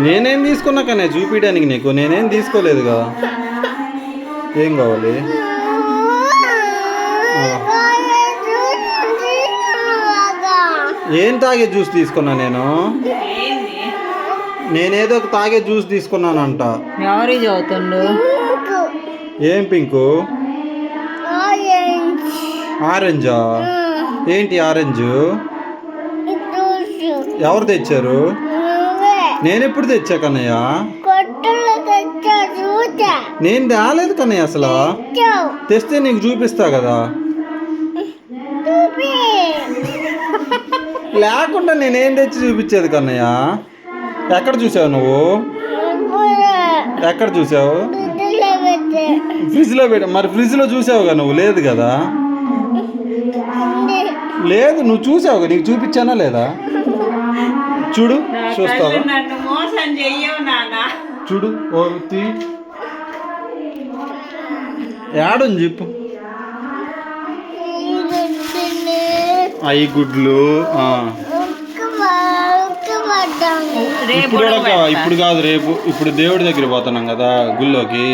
నేనేం తీసుకున్నా కానీ చూపించడానికి నీకు. నేనేం తీసుకోలేదుగా ఏం కావాలి. ఏం తాగే జ్యూస్ తీసుకున్నా నేను? నేనేదో ఒక తాగే జ్యూస్ తీసుకున్నానంట. ఎవరి చదువుతుండు? ఏం పింకు? ఆరెంజా? ఏంటి ఆరెంజ్? ఎవరు తెచ్చారు? నేను ఎప్పుడు తెచ్చా కన్నయ్య? నేను తేలేదు కన్నయ్య అసలు. తెస్తే నీకు చూపిస్తా కదా. లేకుండా నేనేం తెచ్చి చూపించేది కన్నయ్య? ఎక్కడ చూసావు నువ్వు? ఎక్కడ చూసావు? ఫ్రిడ్జ్లో పెట్ట. మరి ఫ్రిడ్జ్లో చూసావుగా నువ్వు? లేదు కదా. లేదు నువ్వు చూసావుగా? నీకు చూపించానా లేదా? చూడు చూస్తావా? చూడు ఓ తీ. యాడుంది చెప్పు. అవి గుడ్లు ఇప్పుడు ఇప్పుడు కాదు రేపు. ఇప్పుడు దేవుడి దగ్గర పోతున్నాం కదా గుళ్ళోకి.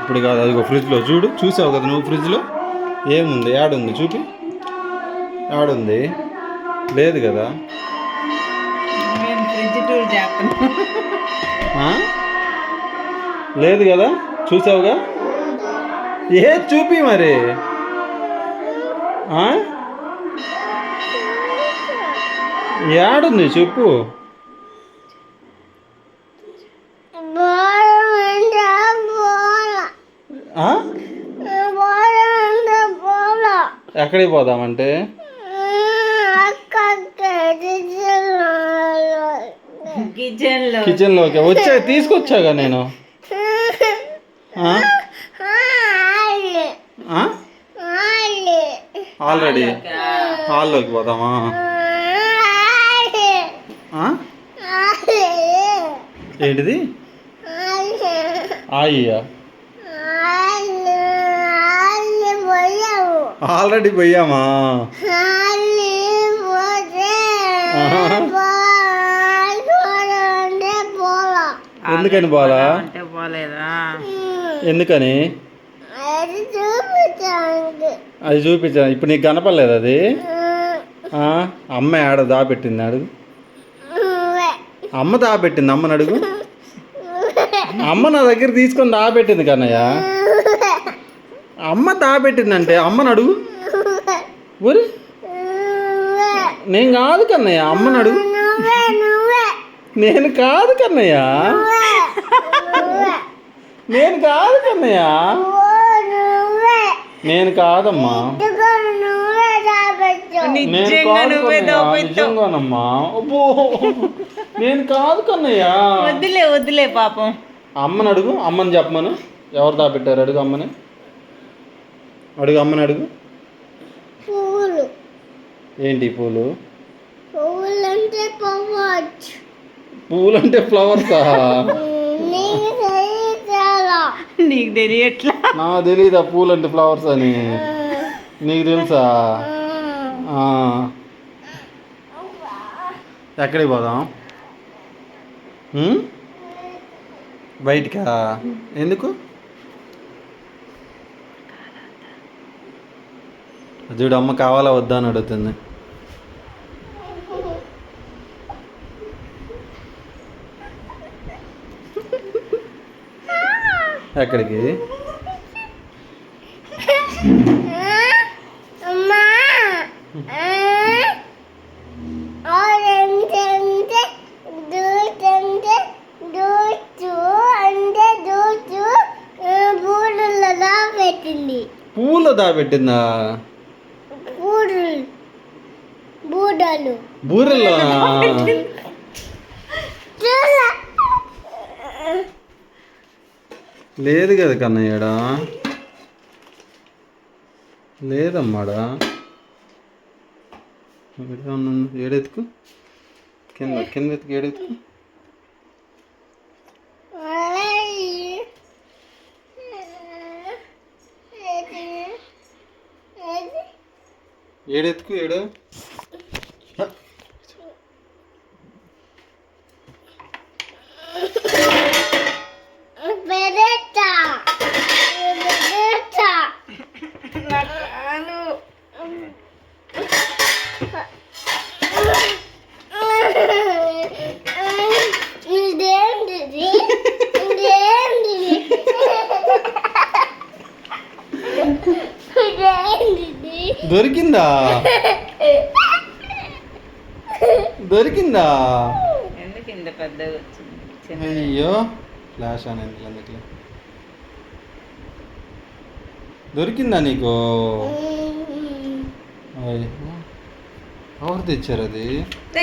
ఇప్పుడు కాదు అదిగో ఫ్రిడ్జ్లో చూడు చూసావు కదా నువ్వు ఫ్రిడ్జ్లో? ఏముంది? యాడుంది చూపి. యాడుంది లేదు కదా? లేదు కదా? చూసావుగా? ఏ చూపి మరి? ఆ? యాడుంది చెప్పు. ఎక్కడికి పోదామంటే? కిచెన్లో కిచెన్లోకి వచ్చా తీసుకొచ్చాగా నేను. ఆల్రెడీ. హాల్లోకి పోదామా. ఏంటిది. ఆయ్యా. ఆల్రెడీ పోయామా? ఎందుకని బాలా? అంటే పోలేదా? ఎందుకని? అది చూపించా. ఇప్పుడు నీకు కనపడలేదు అది? అమ్మ ఆడ దాపెట్టింది అడుగు. అమ్మ దాపెట్టింది అమ్మని అడుగు. అమ్మ నా దగ్గర తీసుకొని దాపెట్టింది కన్నయ్య. అమ్మ దాపెట్టిందంటే అమ్మని అడుగు. ఊరి నేను కాదు కన్నయ్య అమ్మని అడుగు. నేను కాదు కన్నయ్య. నేను కాదు కన్నయ్య. నేను కాదమ్మా. నిజంగానమ్మా. అబ్బో. నేను కాదు కన్నయ్య. వద్దులే వద్దులే పాపం. అమ్మని అడుగు అమ్మని చెప్పమను. ఎవరు దాపెట్టారు? అడుగు అమ్మని. అడుగు అమ్మని అడుగు. ఏంటి పూలు? పువ్వులు అంటే పోవచ్చు పూలు అంటే ఫ్లవర్సా? నీకు తెలియట్లా నాకు తెలియదు ఆ పూలు అంటే ఫ్లవర్స్ అని? నీకు తెలుసా? ఆ. ఎక్కడికి పోదాం? బయటికా? ఎందుకు? చూడు అమ్మ కావాలా వద్దా అని అడుగుతుంది ఎక్కడికి అమ్మా ఆరెంజ్ అంటే దూట్ అంటే దూచు అంటే దూచు బూడులలో పెట్టింది. పూలు దాపెట్టిందా? బూడులు బూడలు లేదు కదా కన్నయ్యడా? లేదమ్మాడా? ఏడెత్తుకు? కింద కింద ఎత్తుకు ఏడెత్తుకు? ఏడెత్తుకు ఏడు? దొరికిందా? దొరికిందా? అయ్యో ఫ్లాష్ అని ఎందుకు దొరికిందా నీకు? అయ్యో. ఎవరు తెచ్చారు అది